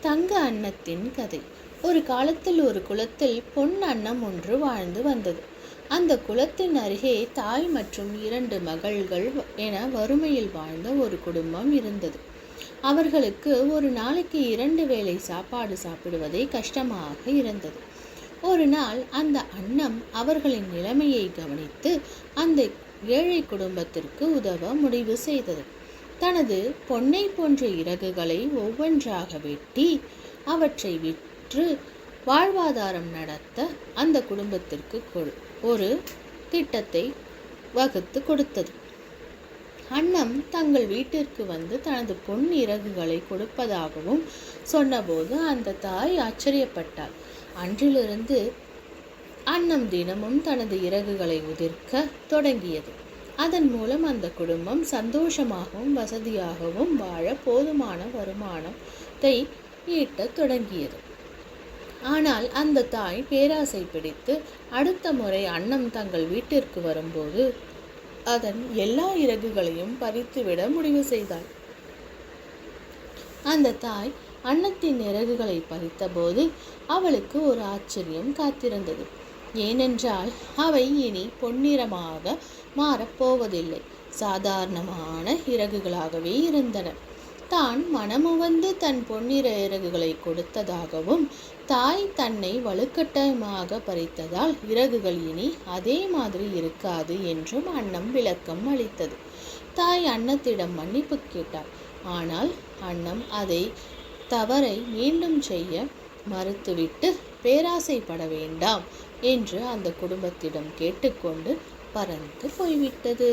தங்க அன்னத்தின் கதை. ஒரு காலத்தில் ஒரு குளத்தில் பொன் அன்னம் ஒன்று வாழ்ந்து வந்தது. அந்த குளத்தின் அருகே தாய் மற்றும் இரண்டு மகள்கள் என வறுமையில் வாழ்ந்த ஒரு குடும்பம் இருந்தது. அவர்களுக்கு ஒரு நாளைக்கு இரண்டு வேளை சாப்பாடு சாப்பிடுவதே கஷ்டமாக இருந்தது. ஒரு நாள் அந்த அன்னம் அவர்களின் நிலைமையை கவனித்து அந்த ஏழை குடும்பத்திற்கு உதவ முடிவு செய்தது. தனது பொன்னை போன்ற இறகுகளை ஒவ்வொன்றாக வெட்டி அவற்றை விற்று வாழ்வாதாரம் நடத்த அந்த குடும்பத்திற்கு கொ- ஒரு திட்டத்தை வகுத்து கொடுத்தது. அன்னம் தங்கள் வீட்டிற்கு வந்து தனது பொன் இறகுகளை கொடுப்பதாகவும் சொன்னபோது அந்த தாய் ஆச்சரியப்பட்டாள். அன்றிலிருந்து அன்னம் தினமும் தனது இறகுகளை உதிர்க்க தொடங்கியது. அதன் மூலம் அந்த குடும்பம் சந்தோஷமாகவும் வசதியாகவும் வாழ போதுமான வருமானத்தை ஈட்டத் தொடங்கியது. ஆனால் அந்த தாய் பேராசை பிடித்து அடுத்த முறை அன்னம் தங்கள் வீட்டிற்கு வரும்போது அதன் எல்லா இறகுகளையும் பறித்துவிட முடிவு செய்தாள். அந்த தாய் அன்னத்தின் இறகுகளை பறித்தபோது அவளுக்கு ஒரு ஆச்சரியம் காத்திருந்தது. ஏனென்றால் அவை இனி பொன்னிறமாக மாறப்போவதில்லை. சாதாரணமான இறகுகளாகவே இருந்தன. தான் மனமுவந்து தன் பொன்னிற இறகுகளை கொடுத்ததாகவும் தாய் தன்னை வலுக்கட்டாயமாக பறித்ததால் இறகுகள் இனி அதே மாதிரி இருக்காது என்றும் அன்னம் விளக்கம் அளித்தது. தாய் அன்னத்திடம் மன்னிப்பு கேட்டாள். ஆனால் அன்னம் அதை தவறை மீண்டும் செய்ய மறுத்துவிட்டு பேராசைப்பட வேண்டாம் என்று அந்த குடும்பத்திடம் கேட்டுக்கொண்டு பறந்து போய்விட்டது.